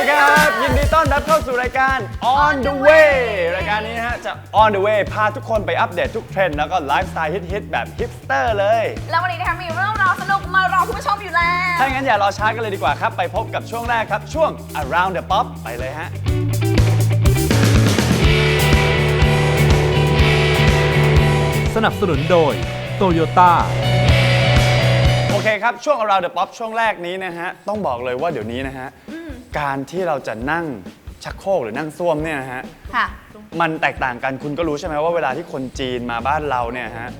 ดีครับ ยินดีต้อนรับเข้าสู่รายการ On the Way รายการนี้นะฮะจะ On the Way พาทุกคนไปอัปเดตทุกเทรนด์แล้วก็ไลฟ์สไตล์ฮิตๆแบบฮิปสเตอร์เลย แล้ววันนี้นะคะมีเรื่องราวสนุกมารอคุณผู้ชมอยู่แล้ว ถ้าอย่างนั้นอย่ารอช้ากันเลยดีกว่าครับ ไปพบกับช่วงแรกครับ ช่วง Around the Pop ไปเลยฮะ สนับสนุนโดย โตโยต้า โอเคครับ ช่วง Around the Pop ช่วงแรกนี้นะฮะ ต้องบอกเลยว่าเดี๋ยวนี้นะฮะ การที่เราจะนั่งชักโครกหรือนั่งส้วมเนี่ยนะฮะ ค่ะ มันแตกต่างกันคุณก็รู้ใช่ไหมว่าเวลาที่คนจีนมาบ้านเราเนี่ยฮะ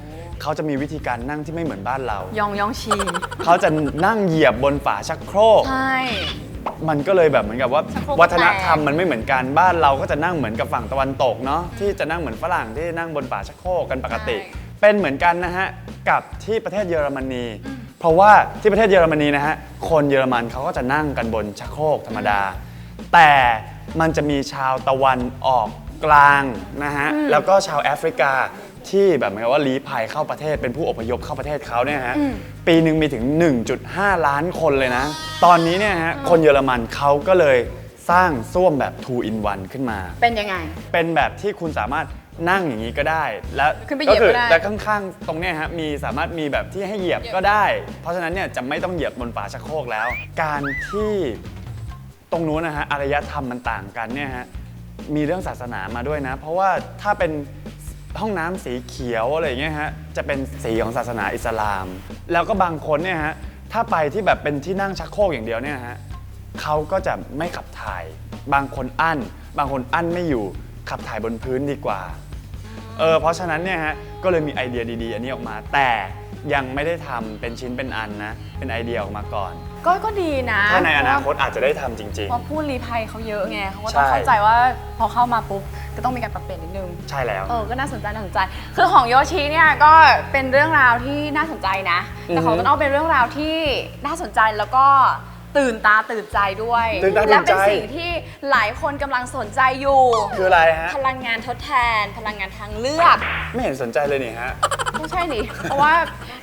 เขาจะมีวิธีการนั่งที่ไม่เหมือนบ้านเรา ยองยองชีเขาจะนั่งเหยียบบนฝาชักโครก ใช่ มันก็เลยแบบเหมือนกับว่าชักโครกวัฒนธรรมแปลกมันไม่เหมือนกันบ้านเราก็จะนั่งเหมือนกับฝั่งตะวันตกเนาะที่จะนั่งเหมือนฝรั่งที่นั่งบนฝาชักโครกกันปกติเป็นเหมือนกันนะฮะกับที่ประเทศเยอรมนี เพราะว่าที่ประเทศเยอรมนีนะฮะคนเยอรมันเขาก็จะนั่งกันบนชักโครกธรรมดา แต่มันจะมีชาวตะวันออกกลางนะฮะแล้วก็ชาวแอฟริกาที่แบบเหมือนกับว่าลี้ภัยเข้าประเทศเป็นผู้อพยพเข้าประเทศเขาเนี่ยฮะปีหนึ่งมีถึง 1.5 ล้านคนเลยนะ ตอนนี้เนี่ยฮะคนเยอรมันเขาก็เลยสร้างส้วมแบบ 2 in 1 ขึ้นมา เป็นยังไง เป็นแบบที่คุณสามารถ นั่งอย่างนี้ก็ได้ แล้วขึ้นไปเหยียบคืก็ได้ และข้างๆ ตรงเนี้ยฮะมีสามารถมีแบบที่ให้เหยียบก็ได้ เพราะฉะนั้นเนี่ยจะไม่ต้องเหยียบบนฝาชักโครกแล้ว การที่ตรงนู้นนะฮะอารยธรรมมันต่างกันเนี่ยฮะมีเรื่องศาสนามาด้วยนะ เพราะว่าถ้าเป็นห้องน้ำสีเขียวอะไรอย่างเงี้ยฮะจะเป็นสีของศาสนาอิสลาม แล้วก็บางคนเนี่ยฮะถ้าไปที่แบบเป็นที่นั่งชักโครกอย่างเดียวเนี่ยฮะเขาก็จะไม่ขับถ่าย บางคนอั้น บางคนอั้นไม่อยู่ขับถ่ายบนพื้นดีกว่า เออเพราะฉะนั้นเนี่ยฮะก็เลยมีไอเดียดีๆ อันนี้ออกมา แต่ยังไม่ได้ทำเป็นชิ้นเป็นอันนะ เป็นไอเดียออกมาก่อน ก็ก็ดีนะถ้าในอนาคตอาจจะได้ทำจริง เพราะผู้ลี้ภัยเขาเยอะไงเขาก็ใช่ต้องเข้าใจว่าพอเข้ามาปุ๊บก็ต้องมีการปรับเปลี่ยนนิดนึง ๆ ใช่แล้ว เออ ก็น่าสนใจน่าสนใจ คือของโยชิเนี่ยก็เป็นเรื่องราวที่น่าสนใจนะ แต่ของอือฮึ ต้นอ้อเป็นเรื่องราวที่น่าสนใจแล้วก็ ตื่นตาตื่นใจด้วย ตื่นตาตื่นใจ และเป็นสิ่งที่หลายคนกำลังสนใจอยู่ คืออะไรฮะ พลังงานทดแทน พลังงานทางเลือก ไม่เห็นสนใจเลยนี่ฮะไม่ใช่นี่ เพราะว่า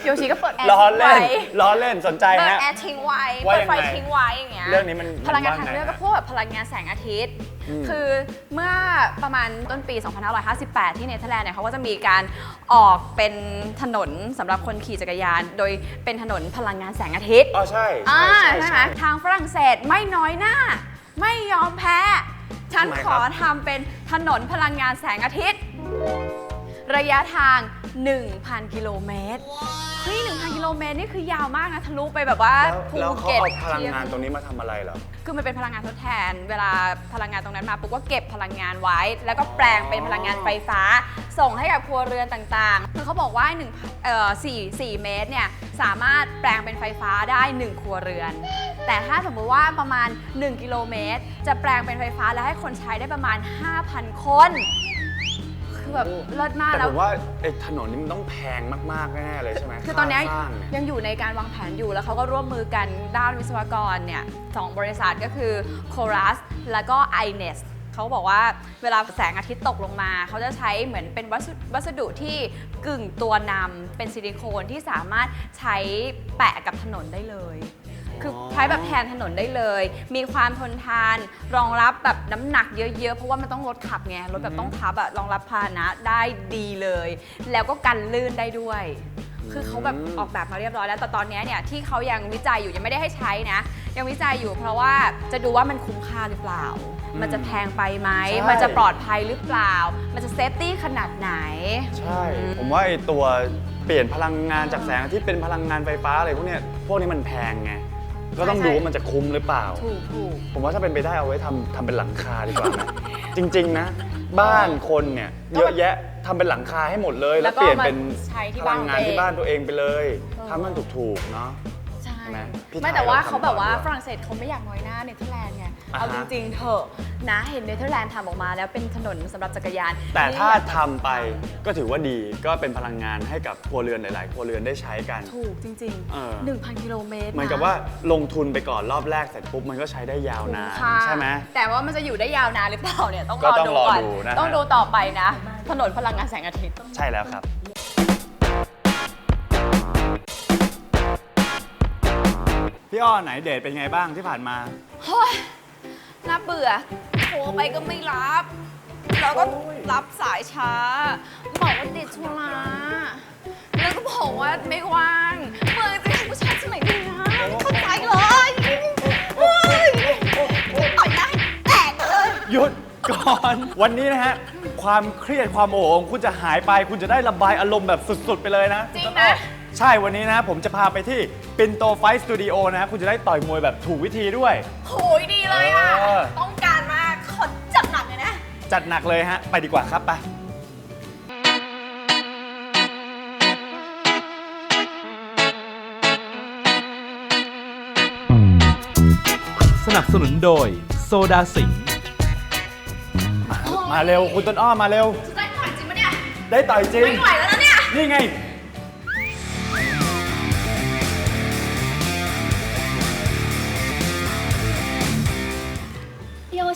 โยชิก็เปิดแอร์ล้อทิ้งเล่นไว้ล้อเล่นสนใจเปิดฮะ แอร์ทิ้งไว้ว่าเปิดไฟยังไงทิ้งไว้อย่างเงี้ยเรื่องนี้มันพลังงานมันว่าทางเลือกไงก็พวกแบบพลังงานแสงอาทิตย์อืม คือเมื่อประมาณต้นปี 2558 ที่เนเธอร์แลนด์เนี่ยเขาก็จะมีการออกเป็นถนนสำหรับคนขี่จักรยาน โดยเป็นถนนพลังงานแสงอาทิตย์ อ๋อใช่อ่าใช่ใช่ใช่ไหมทางฝรั่งเศสไม่น้อยหน้า ไม่ยอมแพ้ ฉันทำไมขครับอทำเป็นถนนพลังงานแสงอาทิตย์ ระยะทาง 1,000 กิโลเมตร เฮ้ย1,000กิโลเมตรนี่คือยาวมากนะทะลุไปแบบว่าแล้วภูแล้วเขาเก็ตเอาพลังเชียงานตรงนี้มาทำอะไรเหรอ คือมันเป็นพลังงานทดแทน เวลาพลังงานตรงนั้นมาปุ๊บก็เก็บพลังงานไว้ แล้วก็แปลงเป็นพลังงานไฟฟ้า ส่งให้กับครัวเรือนต่างๆ คือเขาบอกว่า1เอ่อ4 4เมตรเนี่ยสามารถแปลงเป็นไฟฟ้าได้ 1 ครัวเรือน แต่ถ้าสมมุติว่าประมาณ 1 กิโลเมตร จะแปลงเป็นไฟฟ้าแล้วให้คนใช้ได้ประมาณ 5,000 คน คือแบบเลิศมากแต่แล้ผวมว่าไอ้ถนนนี่มันต้องแพงมากๆแน่ๆเลยใช่ไหมคือตอนเนี้ยค่าสร้างเนี่ย ยังอยู่ในการวางแผนอยู่แล้วเขาก็ร่วมมือกันด้านวิศวกรเนี่ยสองบริษัทก็คือ c o r a s แล้วก็ iNest เขาบอกว่าเวลาแสงอาทิตย์ตกลงมา เขาจะใช้เหมือนเป็นวัสดุวัสดุที่กึ่งตัวนำเป็นซิลิโคนที่สามารถใช้แปะกับถนนได้เลย คือใช้แบบแทนถนนได้เลย มีความทนทาน รองรับแบบน้ำหนักเยอะๆ เพราะว่ามันต้องรถขับไง รถแบบต้องทับอะรองรับพาหนะได้ดีเลย แล้วก็กันลื่นได้ด้วย คือเขาแบบออกแบบมาเรียบร้อยแล้ว แต่ตอนนี้เนี่ยที่เขายังวิจัยอยู่ยังไม่ได้ให้ใช้นะ ยังวิจัยอยู่เพราะว่าจะดูว่ามันคุ้มค่าหรือเปล่า มันจะแพงไปไหม ใช่ มันจะปลอดภัยหรือเปล่า มันจะเซฟตี้ขนาดไหน ใช่ผมว่าไอ้ตัวเปลี่ยนพลังงานจากแสงอาทิตย์เป็นพลังงานไฟฟ้าอะไรพวกเนี้ยพวกนี้มันแพงไง ก็ต้องใช่ดูว่ามันจะคุ้มหรือเปล่า ถูกถูกผมว่าถ้าเป็นไปได้เอาไว้ทำทำเป็นหลังคาดีกว่านะ จริง ๆ นะ บ้านคนเนี่ยเยอะแยะทำเป็นหลังคาให้หมดเลย แล้แล้ววก็เปลี่ยนเป็นมาใช้ที่พลังงานบ้านตัวเองที่บ้านตัวเองไปเลยเออทำมันถูกๆเนาะใช่ใช่ไหมพี่ไม่ไทยแต่ว่าเราทำเขาแบบว่าก่อนดีกว่าฝรั่งเศสเขาไม่อยากน้อยหน้าเนเธอร์แลนด์ไง อ่าฮะ เอาจริงๆเถอะนะเห็นเนเธอร์แลนด์ทำออกมาแล้วเป็นถนนสำหรับจักรยานแต่ถ้านี่ทำไปก็ถือว่าดีก็เป็นพลังงานให้กับครัวเรือนหลาย ๆ ครัวเรือนได้ใช้กัน ถูกจริงเออหนึ่งพันกิโลเมตรเหมือนกับว่าลงทุนไปก่อนรอบแรกเสร็จปุ๊บมันก็ใช้ได้ยาวคุ้มนานค่าใช่ไหม แต่ว่ามันจะอยู่ได้ยาวนานหรือเปล่าเนี่ยต้องก็รอต้องดูรอก่อนดูนะฮะ ต้องดูต่อไปนะ ถนนพลังงานแสงอาทิตย์ ใช่แล้วครับ พี่อ้อไหนเดทเป็นไงบ้างที่ผ่านมา เฮ้ย น่าเบื่อ โทรไปก็ไม่รับ แล้วก็รับสายช้า บอกว่าติดธุระแล้วก็บอกว่าไม่ว่างเมื่อจะให้ผู้ชายที่ไหนดีนะไม่เข้าใจเลยเฮ้ยต่อยหน้าให้แตกเลย หยุดก่อน วันนี้นะฮะ ความเครียดความโมโหของคุณจะหายไป คุณจะได้ระบายอารมณ์แบบสุด ๆ ไปเลยนะจริงนะ ใช่วันนี้นะผมจะพาไปที่ปินโตไฟสตูดิโอนะฮะคุณจะได้ต่อยมวยแบบถูกวิธีด้วย โหยดีเลยอะ เออ ต้องการมากขอจัดหนักเลยนะ จัดหนักเลยฮะ ไปดีกว่าครับไป สนับสนุนโดยโซดาสิงห์มาเร็วคุณต้นอ้อมาเร็ว ได้ต่อยจริงปะเนี่ย ได้ต่อยจริง ไม่ไหวแล้วนะเนี่ย นี่ไง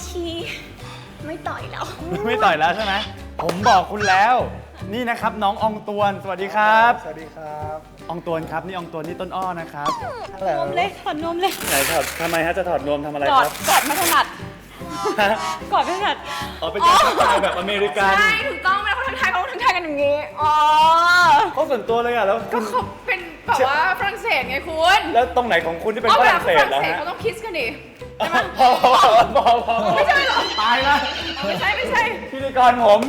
ชิไม่ต่อยแล้ว ไม่ต่อยแล้วใช่ไหมผมบอกคุณแล้ว นี่นะครับน้องอองตวน สวัสดีครับสวัสดีครับอองตวนครับนี่อองตวนนี่ต้นอ้อนะครับฮัลโหลนมเลยถอดนมเลยไหนถอดทำไมฮะจะถอดนวมทำอะไรกอคดรับกอดไม่ถนัดฮะกอดไม่ถนัดอ๋อเป็นการทักทายแบบอเมริกัน ใช่ถูกต้องเวลาเขาทักทายเขาทักทายกันอย่างนี้อ๋อเขาส่วนตัวเลยอะแล้วก็คุณเขาเป็นแบบว่าฝรั่งเศสไงคุณแล้วตรงไหนของคุณที่เป็นฝรั่งเศสแล้วฮะเขาต้องคิสกันดิ พอพอพอพอไม่ใช่เหรอตายละไม่ใช่ไม่ใช่พิธีกรผม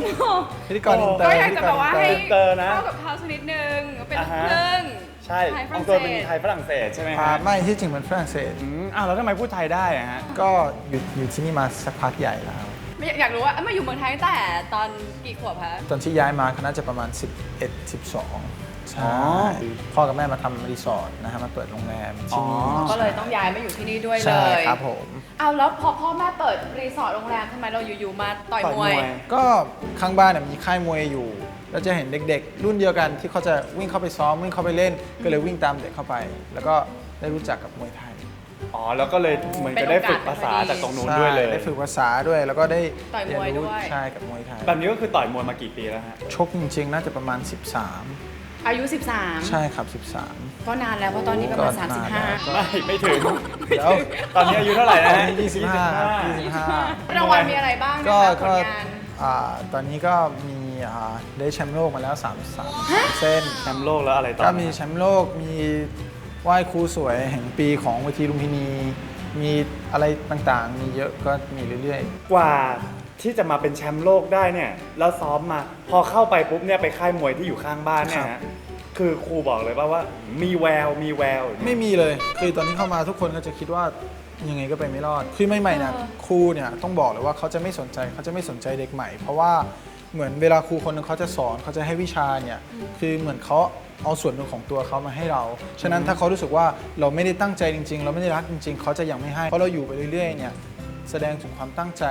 พิธีกรอินเตอก็ร์อยากจะแบบว่าให้อินเตอร์นะเข้ากับเขาสักนิดนึงเป็นอ่าลูกฮะครึ่งใช่ไทยฝออรั่งงตวนเศเป็นสไทยฝรั่งเศสใช่ไหมอ่าฮะไม่ที่จริงเป็นฝรั่งเศสอืมอ้าวแล้วทำไมพูดไทยได้อะฮะก็อยู่อยู่ที่นี่มาสักพักใหญ่แล้วไม่อยากรู้ว่าเอ้ยมาอยู่เมืองไทยตั้งแต่ตอนกี่ขวบคะตอนที่ย้ายมาก็น่าจะประมาณ 11 12 ใช่อ๋อพ่อกับแม่มาทำรีสอร์ทนะฮะมาเปิดโรงแรมที่นี่อ๋อก็เลยต้องย้ายมาอยู่ที่นี่ด้วยเลใช่ย ครับผม เอาแล้วพอพ่อแม่เปิดรีสอร์ทโรงแรมทำไมเราอยู่ๆมาต่อยมวย ก็ข้างบ้านเนี่ยมีค่ายมวยอยู่ แล้วจะเห็นเด็กๆ รุ่นเดียวกันที่เขาจะวิ่งเข้าไปซ้อมวิ่งเข้าไปเล่น ก็เลยวิ่งตามเด็กเข้าไป แล้วก็ได้รู้จักกับมวยไทยอ๋อ แล้วก็เลยเหมือนจะได้ฝึกภาษาจากตรงนู้นด้วยเลย ใช่ได้ฝึกภาษาด้วย แล้วก็ได้ต่อยมวยเรีนรู้ด้วย ใช่กับมวยไทยแบบนี้ก็คือต่อยมวยมากี่ปีแล้วฮะ ชกจริงๆ น่าจะประมาณ 13 อายุใช่ครับ 13 ก็นานแล้วเพราะตอนนี้ประมาณ ก็นานแล้ว 35 ไม่ไม่ถึง13เดี๋ยวตอนนี้อายุเท่าไหร่ตนะอนฮะนี้ 25ครับ25 รางวัลมีอะไรบ้างนะก็คะผก็ลงาน อ่าตอนนี้ก็มีอ่าได้แชมป์โลกมาแล้ว3 3เส้น แชมป์โลกแล้วอะไรต่อก็มีแชมป์โลก มีไหว้ครูสวยแห่งปีของเวทีลุมพินี มีอะไรต่างๆ มีเยอะก็มีเรื่อยกว่า ที่จะมาเป็นแชมป์โลกได้เนี่ยแล้วซ้อมมา พอเข้าไปปุ๊บเนี่ยไปค่ายมวยที่อยู่ข้างบ้านเนี่ยฮะคือครูบอกเลยว่าว่ามีแววมีแววๆไม่มีเลย คือตอนที่เข้ามาทุกคนก็จะคิดว่ายังไงก็ไปไม่รอด คือใหม่ๆเนี่ยครูเนี่ยต้องบอกเลยว่าเขาจะไม่สนใจเขาจะไม่สนใจเด็กใหม่ เพราะว่าเหมือนเวลาครูคนหนึงเขาจะสอนเขาจะให้วิชาเนี่ย คือเหมือนเขาเอาส่วนหนึ่งของตัวเขามาให้เรา ฉะนั้นถ้าเขารู้สึกว่าเราไม่ได้ตั้งใจจริง ๆ เราไม่ได้รักจริง ๆ เขาจะยังไม่ให้ เพราะเราอยู่ไปเรื่อยๆเนี่ยแสดงถึงความตั้งใจ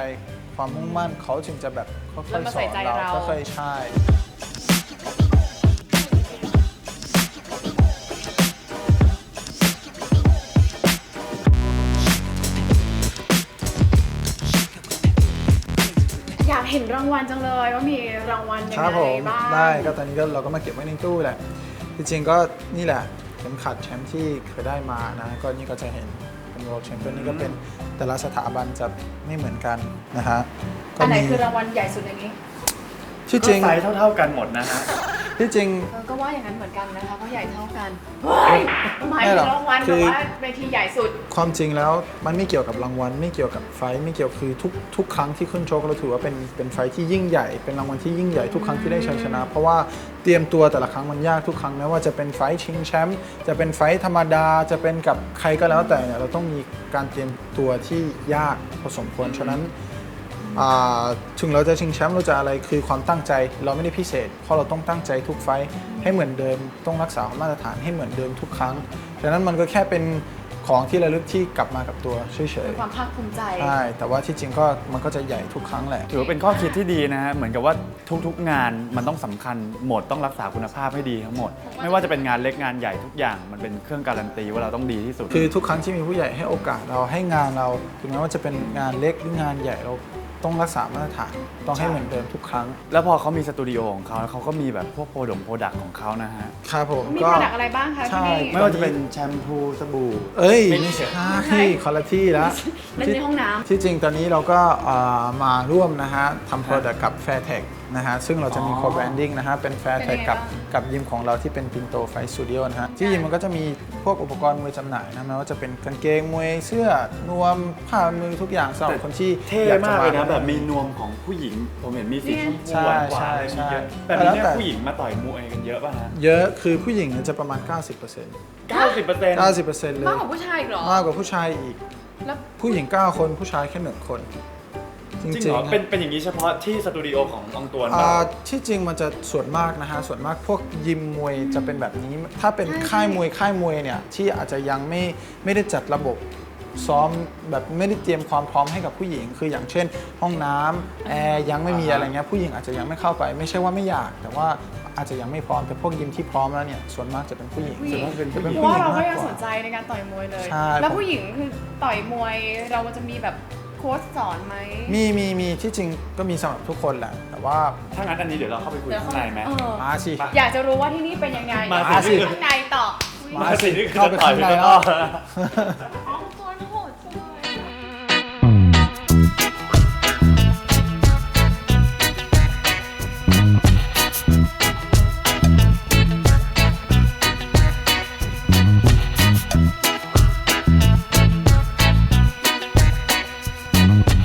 ความมุ่งมั่นเขาจึงจะแบบค่อยเริ่มมาๆสใส่อนใจเราเรา ค่อยๆใช่ อยากเห็นรางวัลจังเลยว่ามีรางวัลยังครับไงผมบ้างได้ก็ตอนนี้ก็เราก็มาเก็บไว้ในตู้แหละ จริงๆก็นี่แหละเข็มขัดแชมป์ที่เคยได้มานะ ก็นี่ก็จะเห็น เป็น world champion นี่ก็เป็นแต่ละสถาบันจะไม่เหมือนกันนะฮะก็อันไหนมีคือรางวัลใหญ่สุดในนี้ที่ก็จริงไซส์เท่าๆกันหมดนะฮะ ที่จริง เออก็ว่าอย่างนั้นเหมือนกันนะคะเพราะใหญ่เท่ากันเฮ้ยหมายไม่ถึหรอกงรางวัลคืแบบอว่าเวทีใหญ่สุด ความจริงแล้วมันไม่เกี่ยวกับรางวัลไม่เกี่ยวกับไฟท์ไม่เกี่ยวคือทุกทุกครั้งที่ขึ้นชกเราถือว่าเป็นเป็นไฟท์ที่ยิ่งใหญ่เป็นรางวัลที่ยิ่งใหญ่ทุกครั้งที่ได้ชัยชนะ เพราะว่าเตรียมตัวแต่ละครั้งมันยากทุกครั้งแม้ว่าจะเป็นไฟท์ชิงแชมป์จะเป็นไฟท์ธรรมดาจะเป็นกับใครก็แล้วแต่เนี่ยเราต้องมีการเตรียมตัวที่ยากพอสมควรฉะนั้นอ่า ถึงเราจะชิงแชมป์เราจะอะไรคือความตั้งใจเราไม่ได้พิเศษ เพราะเราต้องตั้งใจทุกไฟท์ให้เหมือนเดิมต้องรักษามาตรฐานให้เหมือนเดิมทุกครั้งฉะนั้นมันก็แค่เป็นของที่ระลึกที่กลับมากับตัวเฉยเป็นความภาคภูมิใจๆใช่แต่ว่าที่จริงก็มันก็จะใหญ่ทุกครั้งแหละถือว่าเป็นข้อคิดที่ดีนะฮะเหมือนกับว่าทุกๆงานมันต้องสำคัญหมดต้องรักษาคุณภาพให้ดีทั้งหมด ไม่ว่าจะเป็นงานเล็กงานใหญ่ทุกอย่างมันเป็นเครื่องการันตีว่าเราต้องดีที่สุด คือทุกครั้งที่มีผู้ใหญ่ให้โอกาสเราให้งานเราถึงแม้ว่าจะเป็นงานเล็กหรืองานใหญ่เรา ต้องรักษามาตรฐานต้องให้เหมือนเดิมทุกครั้ง แล้วพอเขามีสตูดิโอของเขาเขาก็มีแบบพวกโปรดงโปรดักของเขานะฮะ ครับผมมีก็โปรดักต์อะไรบ้างคะใช่ที่นี่ ไม่ว่าจะเป็นแชมพูสบู่ เอ้ยไม่ใช่คอลลาที่แล้วเป็นในห้องน้ำที่จริงตอนนี้เราก็เอ่อมาร่วมนะฮะทำ Product กับ Fairtech นะฮะซึ่งเราจะมีอ๋อ co-branding นะฮะเป็น Fairtech กับเป็นยังไงบ้างกับยิมของเราที่เป็น Pinto Fight Studio นะฮะที่ยิมมันก็จะมีพวกอุปกรณ์มวยจำหน่ายนะไม่ว่าจะเป็นกางเกงมวยเสื้อนวมผ้ามือทุกอย่างสำหรับคนที่เท่อยากจะมากเลยนะาแบบมีนวมของผู้หญิงผมเห็นมีสีชมพูใช่หวานๆใช่อะไรใช่มีเยอะแบบนี้เนี่ยแล้วแต่ ผู้หญิงมาต่อยมวยกันเยอะป่ะฮะเยอะคือผู้หญิงเนี่ยจะประมาณ 90% 90เปอร์เซ็นต์90%เลยมากกว่าผู้ชายอีกเหรอ มากกว่าผู้ชายอีก แล้วผู้หญิง 9 คนผู้ชายแค่หนึ่งคน จจริงริเหงรอ ๆเป็นเป็นอย่างนี้เฉพาะที่สตูดิโอขององตวนอ่าเราที่จริงมันจะส่วนมากนะฮะส่วนมากพวกยิมมวยจะเป็นแบบนี้ ถ้าเป็นค่ายมวยค่ายมวยเนี่ยที่อาจจะยังไม่ไม่ได้จัดระบบซ้อมแบบไม่ได้เตรียมความพร้อมให้กับผู้หญิง คืออย่างเช่น ห้องน้ำแอร์ยังไม่มีอ่าฮะอะไรเงี้ยผู้หญิงอาจจะยังไม่เข้าไป ไม่ใช่ว่าไม่อยาก แต่ว่าอาจจะยังไม่พร้อมแต่พวกยิมที่พร้อมแล้วเนี่ยส่วนมากจะเป็นผู้หญิง ผู้หญิงส่วนมากจะเป็นเพเพผู้ราะหญิว่างเราก็มากยังกสว่านใจในการต่อยมวยเลย ใช่ แล้วผมผู้หญิงคือต่อยมวยเราจะมีแบบโค้ชสอนไหม มีมีมีที่จริงก็มีสำหรับทุกคนแหละ แต่ว่าถ้างั้นอันนี้เดี๋ยวเราเข้าไปคุยข้างในไหม เออ มาสิ อยากจะรู้ว่าที่นี่เป็นยังไงมาเดี๋ยวสิไปข้างในต่อ มาสินี่คือเข้าไปจะต่อยข้างในไปแล้ข้างวนอก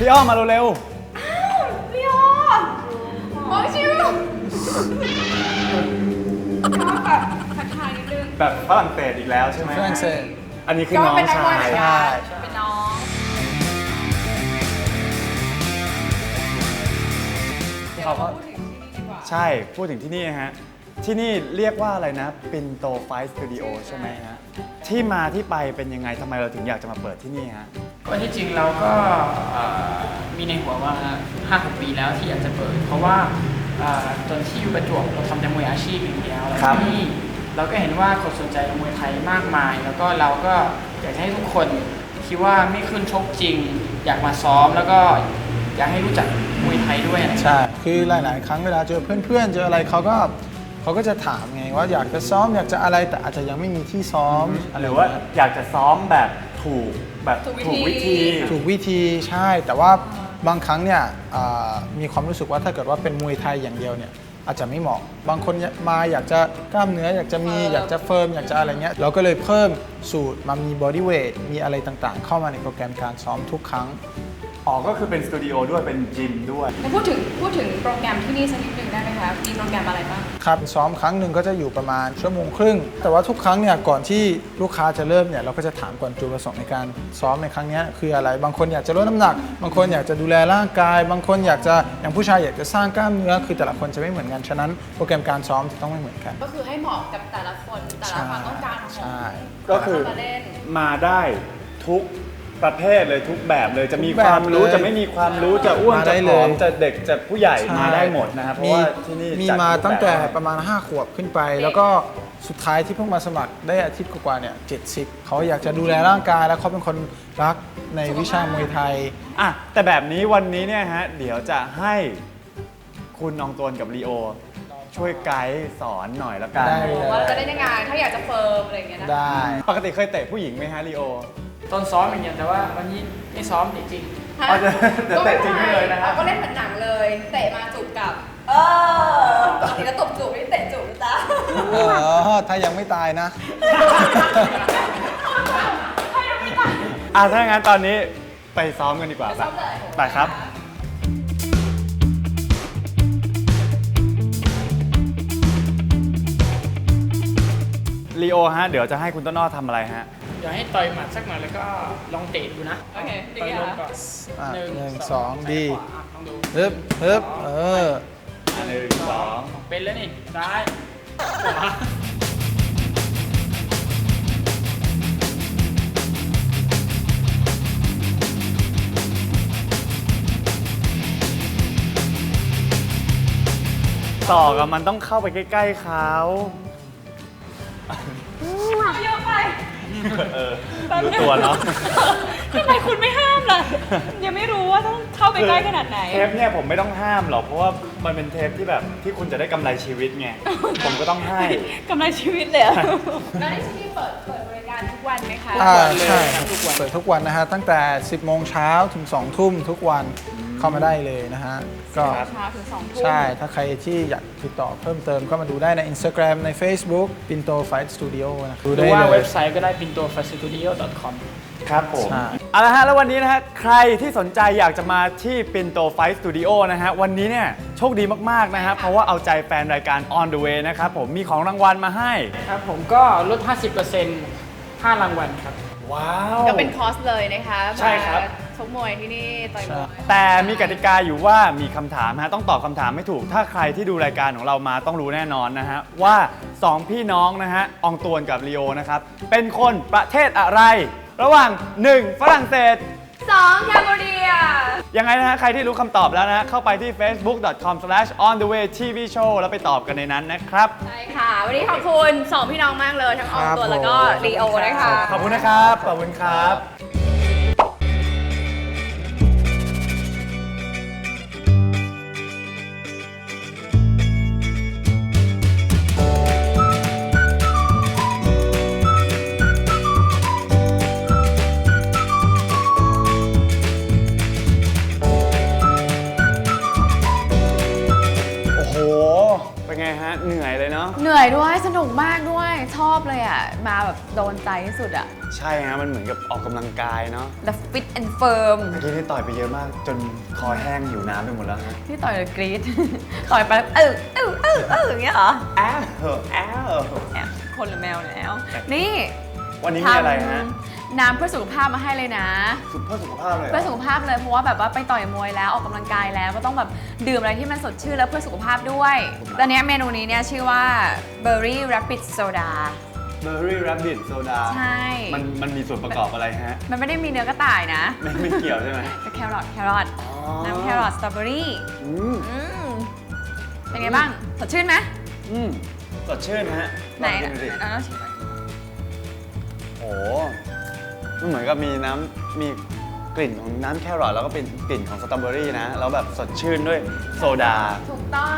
พี่อ้อมมาเร็วพี่โอมองชิวก็แบบทักทายนิดนึงๆ แบบฝรั่งเศสอีกแล้วใช่ไหมฝรั่งเศส อันนี้คือก็น้องเป็นนักมวยชายเหมือนใช่กันเป็นน้องเดี๋ยวเรามาพูดถึงที่นี่ดีกว่าใช่ พูดถึงที่นี่ฮะ ที่นี่เรียกว่าอะไรนะ ปินโตไฟสตูดิโอใช่ไหมฮะ ที่มาที่ไปเป็นยังไง ทำไมเราถึงอยากจะมาเปิดที่นี่ฮะ ก็ที่จริงเราก็เอ่อมีในหัวว่า 5-6 ปีแล้วที่อยากจะเปิด เพราะว่าเอ่อตอนที่อยู่ประจวบเราทำแต่มวยอาชีพอย่างเดียวแล้วครับที่นี่เราก็เห็นว่าคนสนใจมวยไทยมากมาย แล้วก็เราก็อยากจะให้ทุกคนคิดว่าไม่ขึ้นชกจริง อยากมาซ้อมแล้วก็อยากให้รู้จักมวยไทยด้วยนะครับใช่คือหลาย ๆ ครั้งเวลาเจอเพื่อน ๆ เจออะไรเขาก็เขาก็จะถามไงว่าอยากจะซ้อมอยากจะอะไรแต่อาจจะยังไม่มีที่ซ้อมะหไรือว่าอยากจะซ้อมแบบถูก แบบถูกวิถูกธีวิธี ถูกวิธีใช่ แต่ว่าบางครั้งเนี่ยอ่ามีความรู้สึกว่าถ้าเกิดว่าเป็นมวยไทยอย่างเดียวเนี่ยอาจจะไม่เหมาะ บางคนมาอยากจะกล้ามเนื้ออยากจะมีอยากจะเฟิร์มอยากจะอะไรเงี้ยเราก็เลยเพิ่มสูตรมามีบอดี้เวทมีอะไรต่างๆ เข้ามาในโปรแกรมการซ้อมทุกครั้ง อ๋อก็คือเป็นสตูดิโอด้วยเป็นจิมด้วยมาพูดถึงพูดถึงโปรแกรมที่นี่สักนิดนึงได้ไหมคะมีโปรแกรมอะไรบ้าง ครับซ้อมครั้งหนึ่งก็จะอยู่ประมาณชั่วโมงครึ่ง แต่ว่าทุกครั้งเนี่ยก่อนที่ลูกค้าจะเริ่มเนี่ยเราก็จะถามก่อนจุดประสงค์ในการซ้อมในครั้งเนี้ยคืออะไร บางคนอยากจะลดน้ำหนัก บางคนอยากจะดูแลร่างกาย บางคนอยากจะอย่างผู้ชายอยากจะสร้างกล้ามเนื้อคือแต่ละคนจะไม่เหมือนกันฉะนั้น โปรแกรมการซ้อมจะต้องไม่เหมือนกัน ก็คือให้เหมาะกับแต่ละคนแต่ละความต้องการของใช่ก็คือ มาเล่น มาได้ทุก ประเภทเลยทุกแบบเลยจะมีทุกแบบความรู้เลยจะไม่มีความรู้จะอ้วนมาจะได้ผเลยอมจะเด็กจะผู้ใหญ่ใช่มาได้หมดนะครับเพราะมีว่าที่นี่มีจัดมารูปตั้งแต่บบประมาณ 5 ขวบขึ้นไป แล้วก็สุดท้ายที่เพิ่งมาสมัครได้อาทิตย์กว่าๆเนี่ย70 เขาอยากจะดูแลร่างกาย แล้วเขาเป็นคนรักในวิชามวยไทย อะแต่แบบนี้วันนี้เนี่ยฮะเดี๋ยวจะให้คุณอองตวนกับลีโอ ช่วยไกด์สอนหน่อยแล้วกัน ได้เลยว่าเราจะเล่นยังไงถ้าอยากจะเฟิร์มอะไรอย่างเงี้ยนะได้ ปกติเคยเตะผู้หญิงไหมฮะลีโอ ตอนซ้อมอย่างเดียวแต่ว่าวันนี้ไม่ซ้อมจริงๆฮะเอาจะจะเตะจริงให้เลยนะฮะก็เล่นเหมือนหนังเลย เตะมาจูบกลับ เออปกติก็ตบจูบไม่ได้เตะจูบนะจ๊ะเออถ้ายังไม่ตายนะอะถ้างั้นตอนนี้ไปซ้อมกันดีกว่าไปซ้อมเลยไปครับ ลีโอฮะ เดี๋ยวจะให้คุณต้นอ้อทำอะไรฮะ เดี๋ยวให้ต่อยหมัดสักหน่อยแล้วก็ลองเตะดูนะโอเคดีต่อยลค่ะงก่อนอะหนึ่งหนึ่งสสอองงซ้ายดีขวาอะลองดูฮึบฮึบเออ หนึ่งสองเป็นแล้วนี่ซ้ายขวาต่อกับมันต้องเข้าไปใกล้ๆเขา เยอะไป เออรู้ตัวเนาะ ทำไมคุณไม่ห้ามล่ะ ยังไม่รู้ว่าต้องเข้าไปใกล้ขนาดไหน เทปเนี่ยผมไม่ต้องห้ามหรอกเพราะว่ามันเป็นเทปที่แบบที่คุณจะได้กำไรชีวิตไง ผมก็ต้องให้ กำไรชีวิตเลยอะ แล้วที่ที่เปิดเปิดบริการทุกวันไหมคะ อ่าวันเลยใช่ครับทุกวันเปิดทุกวันนะฮะ ตั้งแต่ 10 โมงเช้าถึง 2 ทุ่มทุกวัน เข้ามาได้เลยนะฮะก็เช้าถึงสองทุ่มใช่ถ้าใครที่อยากติดต่อเพิ่มเติมก็มาดูได้ใน Instagram ใน Facebook Pinto Fight Studio นะดูหรืได้อว่าเลเว็ย บไซต์ก็ได้ pintofastudio.com ครับผม ใช่ เอาละฮะแล้ววันนี้นะฮะใครที่สนใจอยากจะมาที่ Pinto Fight Studio นะฮะวันนี้เนี่ยโชคดีมาก ๆ นะฮะเพราะว่าเอาใจแฟนรายการ On the Way นะครับผมมีของรางวัลมาให้ ครับผมก็ลด 50% 5 รางวัลครับ ว้าว ก็เป็นคอร์สเลยนะคะใช่ครับ มา ชกมวยที่นี่ต่อยมวยแต่มีกติกาอยู่ว่ามีคำถามฮะต้องตอบคำถามไม่ถูก ถ้าใครที่ดูรายการของเรามาต้องรู้แน่นอนนะฮะ ว่า 2 พี่น้องนะฮะอองตวนกับลีโอนะครับ เป็นคนประเทศอะไร ระหว่าง 1. ฝรั่งเศส สองแคมโบเดียยังไงนะฮะ ใครที่รู้คำตอบแล้วนะฮะ เข้าไปที่ facebook.com/onthewaytvshow แล้วไปตอบกันในนั้นนะครับ ใช่ค่ะ วันนี้ขอบคุณสองพี่น้องมากเลย ทั้งอองตัวแล้วก็ลีโอนะคะ ขอบคุณนะครับ ขอบคุณครับ นื่อยเลยเนาะ เหนื่อยด้วยสนุกมากด้วยชอบเลยอะ มาแบบโดนใจที่สุดอะ ใช่ฮะมันเหมือนกับออกกำลังกายเนาะแล้วฟิตแอนด์เฟิร์มเมื่อกี้นี่ต่อยไปเยอะมาก จนคอแห้งหิวน้ำไปหมดแล้วฮะที่ต่อยเลยกรี๊ดต่อยไปแล้วเออเออเออเอออย่างเงี้ยเหรออ้าวอ้าวแอบคนหรือแมวแล้ว นี่วันนี้มีอะไรฮะทำ น้ำเพื่อสุขภาพมาให้เลยนะ สุขเพื่อสุขภาพเลยเหรเพื่ออสุขภาพเลยเพราะว่าแบบว่าไปต่อยมวยแล้วออกกำลังกายแล้วก็ต้องแบบดื่มอะไรที่มันสดชื่นแล้วเพื่อสุขภาพด้วยตอนนี้ยเมนูนี้เนี่ยชื่อว่า Berry Rapid Soda เบอร์รี่รับบิทโซดาใช่ มันมันมีส่วนประกอบอะไรฮะ มันไม่ได้มีเนื้อกระต่ายนะไม่ไม่เกี่ยวใช่ไหมเป็นแครอทแครอทอ๋อน้ำแครอทสตรอเบอรี่อืมอืมเป็นไงบ้างสดชื่นไหมอืมสดชื่นฮะไหนลองกิดูสิเอาเอาชิมหน่อยโอ้ มันเหมือนกับมีน้ำมีกลิ่นของน้ำแครอทแล้วก็เป็นกลิ่นของสตรอเบอรี่นะ แล้วแบบสดชื่นด้วยโซดา ถูกต้อง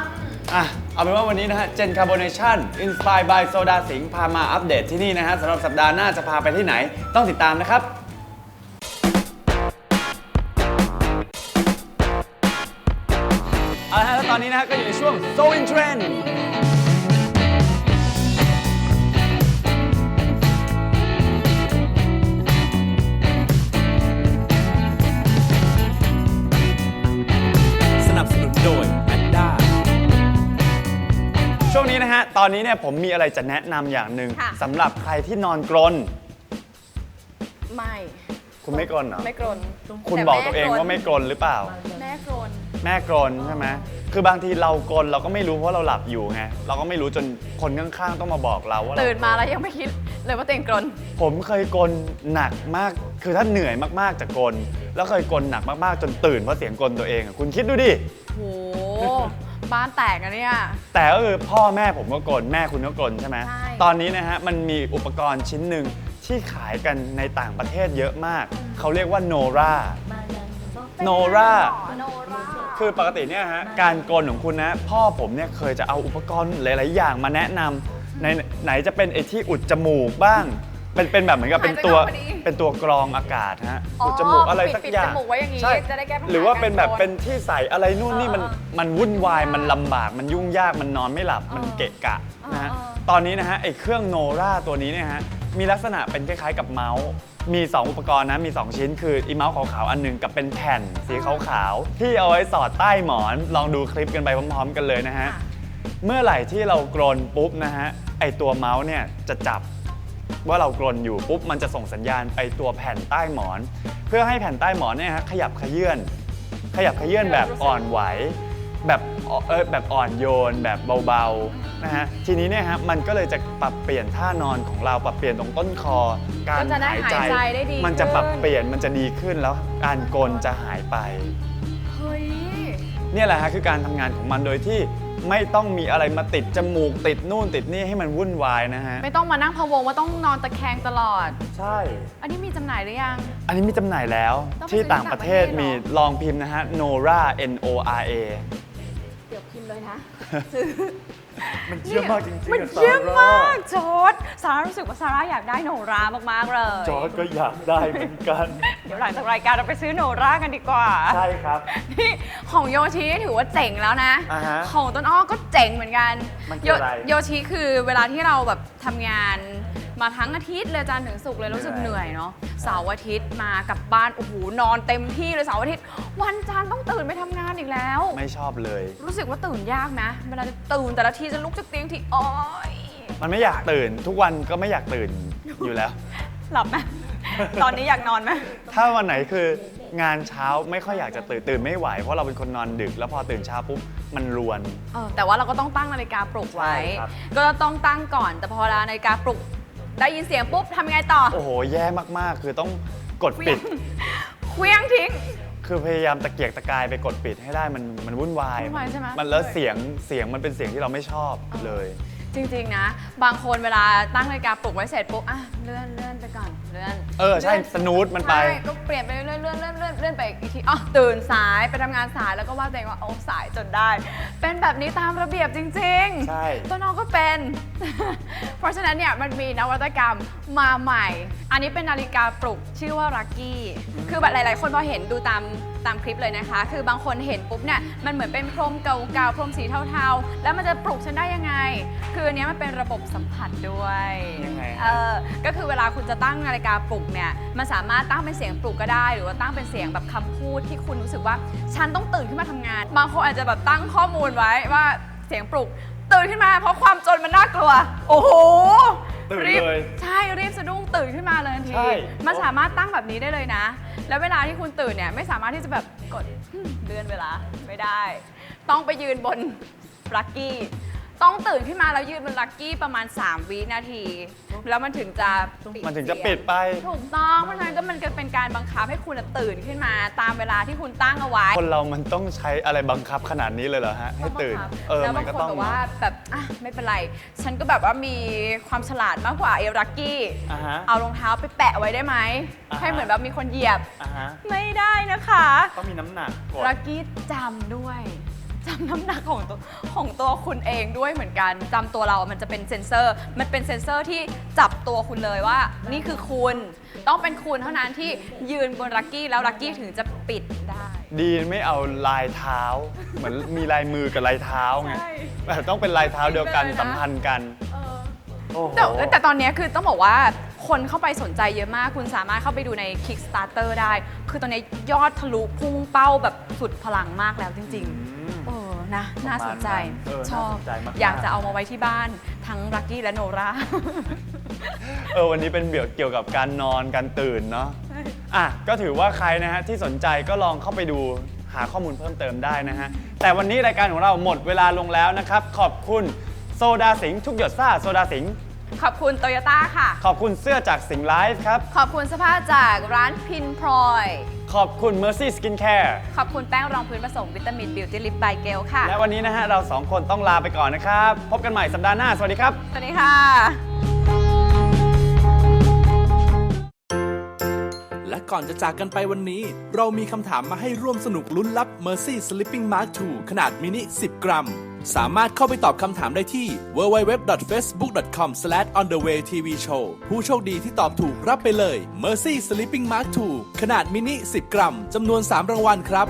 อะ เอาเป็นว่าวันนี้นะฮะ Gen Carbonation Inspired by Soda สิงห์พามาอัปเดตที่นี่นะฮะสำหรับสัปดาห์หน้าจะพาไปที่ไหน ต้องติดตามนะครับเอาละฮะแล้วตอนนี้นะฮะก็อยู่ในช่วง So in Trend สนั นี้นะฮะ ตอนนี้เนี่ยผมมีอะไรจะแนะนำอย่างหนึ่งค่ะ สำหรับใครที่นอนกรน ไม่คุณไม่กรนเหรอ ไม่กรนคุณแต่บอกตัวเองแม่ว่าไม่กรนหรือเปล่า แม่กรน แม่กรนใช่ไหมคือบางทีเรากรนเราก็ไม่รู้เพราะเราหลับอยู่ไง เราก็ไม่รู้จนคนข้างๆต้องมาบอกเราว่าเราตื่นมาแล้วยังไม่คิดเลยว่าตัวเองกรน ผมเคยกรนหนักมาก คือถ้าเหนื่อยมากๆจะกรน แล้วเคยกรนหนักมากๆจนตื่นเพราะเสียงกรนตัวเองอะคุณคิดดูดิ โห บ้านแตกอะเนี่ย แต่ก็คือพ่อแม่ผมก็กรนแม่คุณก็กรนใช่ไหมใช่ ตอนนี้นะฮะมันมีอุปกรณ์ชิ้นหนึ่งที่ขายกันในต่างประเทศเยอะมาก เขาเรียกว่าโนราโนรา โนราคือปกติเนี่ยฮะการกลของคุณนะ พ่อผมเนี่ยเคยจะเอาอุปกรณ์หลาย ๆ อย่างมาแนะนำในไหนจะเป็นไอ้ที่อุดจมูกบ้าง เป็นเป็นแบบเหมือนกับเป็นตัว หายใจเข้าพอดี เป็นตัวกรองอากาศฮะอ๋ออุดจมูกอะไรปิดสักปิดอย่างจมูกไว้อย่างงี้ใช่จะได้แก้ปัญหาหรือว่าเป็นแบบการกรนเป็นที่ใส่อะไรนู่นนี่มันเออเออมันวุ่นวายมันลำบากมันยุ่งยากมันนอนไม่หลับมันเกะกะนะฮะเออเออตอนนี้นะฮะไอ้เครื่องโนราตัวนี้เนี่ยฮะมีลักษณะเป็นคล้ายๆกับเมาส์ มี 2 อุปกรณ์นะมี 2 ชิ้น คืออีเมาส์ขาวๆอันหนึงกับเป็นแผ่นสีขาวๆที่เอาไว้สอดใต้หมอน ลองดูคลิปกันไปพร้อม ๆ กันเลยนะฮะ เมื่อไหร่ที่เรากรนปุ๊บนะฮะ ไอตัวเมาส์เนี่ยจะจับ ว่าเรากรนอยู่ปุ๊บมันจะส่งสัญญาณไปตัวแผ่นใต้หมอน เพื่อให้แผ่นใต้หมอนเนี่ยฮะขยับขยื่นขยับขยื่นแบบอ่อนไหว แบบเออแบบอ่อนโยนแบบเบาๆนะฮะทีนี้เนี่ยฮะมันก็เลยจะปรับเปลี่ยนท่านอนของเราปรับเปลี่ยนตรงต้นคอ การก็จะได้หายใจหายใจได้ดีมันจะปรับขึ้น เปลี่ยนมันจะดีขึ้นแล้วการกรนจะหายไป เฮ้ย เนี่ยแหละฮะคือการทำงานของมันโดยที่ ไม่ต้องมีอะไรมาติดจมูกติดนู่นติดนี่ให้มันวุ่นวายนะฮะ ไม่ต้องมานั่งพะวงว่าต้องนอนตะแคงตลอด ใช่ อันนี้มีจำหน่ายหรือยัง อันนี้มีจำหน่ายแล้วต้องไปที่ซื้อต่างประเทศที่ต่างประเทศเหรอ มีลองพิมพ์นะฮะ Nora N O R A เดี๋ยวพิมพ์เลยนะ มันเยี่ยมมากจริงๆมันอะเยี่ยมซาร่มากจอร์ดซาร่ารู้สึกว่าซาร่าอยากได้โนรามากๆเลย จอร์ดก็อยากได้เหมือนกัน เดี๋ยวหลังจากรายการเราไปซื้อโนรากันดีกว่า ใช่ครับ นี่ของโยชินี่ถือว่าเจ๋งแล้วนะ อ่าฮะของต้นอ้อก็เจ๋งเหมือนกันมันคือโยอะไรโยชิคือเวลาที่เราแบบทำงานมาทั้งอาทิตย์เลยจันทร์ถึงศุกร์เลยรู้สึกเหเหนื่นื่ออยย เนาะ เสาร์อาทิตย์มากลับบ้านโอ้โหนอนเต็มที่เลยเสาร์อาทิตย์ วันจันทร์ต้องตื่นไปทำงานอีกแล้ว ไม่ชอบเลย รู้สึกว่าตื่นยากนะเวลาจะตื่นแต่ละทีจะลุกจากเตียงทีโอ้ยมันไม่อยากตื่น ทุกวันก็ไม่อยากตื่นอยู่แล้ว หลับไหมตอนนี้อยากนอนไหมถ้าวันไหนคืองานเช้าไม่ค่อยอยากจะตื่นตื่นไม่ไหว เพราะเราเป็นคนนอนดึก แล้วพอตื่นเช้าปุ๊บมันรวน เออแต่ว่าเราก็ต้องตั้งนาฬิกาปลุกไว้ ใช่ครับ ก็ต้องตั้งก่อนแต่พอเวลานาฬิกาปลุก ได้ยินเสียงปุ๊บทำยังไงต่อโอ้โห แย่มากๆ คือต้องกดปิด เคลี้ยงทิ้ง คือพยายามตะเกียกตะกายไปกดปิดให้ได้มันมันวุ่นวายวุ่นวายใช่ไหม มันแล้วเสียงเสียงมันเป็นเสียงที่เราไม่ชอบเลย จริงๆนะ บางคนเวลาตั้งนาฬิกาปลุกไว้เสร็จปุ๊บอะเลื่อนเลื่อนไปก่อนเลื่อนเออใช่ลื่สนูทมันไป ใช่ก็เปลี่ยนไปเรื่อยๆเลื่อนเลื่อนเลื่อนเลื่อนไปอีกทีอ๋อตื่นสายไปทำงานสายแล้วก็ว่าตัวเองว่าโอ้สายจนได้ เป็นแบบนี้ตามระเบียบจริงๆ ใช่ ตัวน้องก็เป็น เพราะฉะนั้นเนี่ยมันมีนวัตกรรมมาใหม่ อันนี้เป็นนาฬิกาปลุกชื่อว่ารักกี้ คือแบบหลาย ๆ คนพอเห็นดูตามตามคลิปเลยนะคะ คือบางคนเห็นปุ๊บเนี่ยมันเหมือนเป็นพรมเก่าๆพรมสีเทาๆ แล้วมันจะปลุกฉันได้ยังไง คืออันเนี้ยมันเป็นระบบสัมผัสด้วยยังไงฮะเออก็คือเวลาคุณจะตั้งนาฬิกาปลุกเนี่ยมันสามารถตั้งเป็นเสียงปลุกก็ได้ หรือว่าตั้งเป็นเสียงแบบคำพูดที่คุณรู้สึกว่า ฉันต้องตื่นขึ้นมาทำงาน บางคนอาจจะแบบตั้งข้อมูลไว้ว่าเสียงปลุก ตื่นขึ้นมาเพราะความจนมันน่ากลัว โอ้โหตื่นรีบเลยใช่ รีบสะดุ้งตื่นขึ้นมาเลยทันที ใช่ มันสามารถตั้งแบบนี้ได้เลยนะ แล้วเวลาที่คุณตื่นเนี่ยไม่สามารถที่จะแบบกดฮึ่มเลื่อนเวลาไม่ได้ ต้องไปยืนบนลักกี้ ต้องตื่นขึ้นมาแล้วยืนบนลักกี้ประมาณ 3 วินาที แล้วมันถึงจะมันถึงจะปิดไป ถูกต้องเพราะฉะนั้นก็มันก็เป็นการบังคับให้คุณน่ะตื่นขึ้นมาตามเวลาที่คุณตั้งเอาไว้คนเรามันต้องใช้อะไรบังคับขนาดนี้เลยเหรอฮะ ให้ตื่นต้องบังคับเออ แล้วมับานงก็คนต้องแบบว่าแบบอะไม่เป็นไร ฉันก็แบบว่ามีความฉลาดมากกว่าเอรักกี้ อ่าฮะ เอารองเท้าไปแปะไว้ได้ไหมอ่าฮะ ให้เหมือนแบบมีคนเหยียบ อ่าฮะ ไม่ได้นะคะ ต้องมีน้ำหนักกดรักกี้จำด้วย จำน้ำหนักของตัวของตัวคุณเองด้วยเหมือนกันจำตัวเรามันจะเป็นเซ็นเซอร์ มันเป็นเซ็นเซอร์ที่จับตัวคุณเลยว่า นี่คือคุณ ต้องเป็นคุณเท่านั้นที่ยืนบนรักกี้แล้วรักกี้ถึงจะปิดได้ ดีไม่เอาลายเท้า เหมือนมีลายมือกับลายเท้าไงใช่ แต่ต้องเป็นลายเท้าเดียวกันเป็นเลยนะสัมพันธ์กันเออโอ้โห แต่แต่ตอนเนี้ยคือต้องบอกว่าคนเข้าไปสนใจเยอะมาก คุณสามารถเข้าไปดูใน Kickstarter ได้ คือตอนนี้ยอดทะลุพุ่งเป้าแบบสุดพลังมากแล้วจริงอืมๆเออ นะน่าสนใจเออชอบน่าสนใจมากๆ อยากจะเอามาไว้ที่บ้านทั้งรักกี้และโนรา เออวันนี้เป็นเกี่ยวกับการนอนการตื่นเนาะอะก็ถือว่าใครนะฮะที่สนใจก็ลองเข้าไปดูหาข้อมูลเพิ่มเติมได้นะฮะ แต่วันนี้รายการของเราหมดเวลาลงแล้วนะครับ ขอบคุณโซดาสิงห์ทุกหยดซ่าโซดาสิงห์ ขอบคุณโตโยต้าค่ะ ขอบคุณเสื้อจากสิงห์ไลฟ์ครับ ขอบคุณเสอผ้าจากร้านพินพลอย ขอบคุณ Mercy Skin Care ขอบคุณแป้งรองพื้นผสมวิตามินบิวตี้ลิปบายเกลค่ะ และวันนี้นะฮะเราสองคนต้องลาไปก่อนนะครับ พบกันใหม่สัปดาห์หน้า สวัสดีครับ สวัสดีค่ะ และก่อนจะจากกันไปวันนี้ เรามีคำถามมาให้ร่วมสนุกลุ้นรับ Mercy Sleeping Mask 2 ขนาดมินิ 10 กรัม สามารถเข้าไปตอบคำถามได้ที่ www.facebook.com/onthewaytvshow ผู้โชคดีที่ตอบถูกรับไปเลย Mercy Sleeping Mask 2ขนาดมินิ 10 กรัมจำนวน 3 รางวัลครับ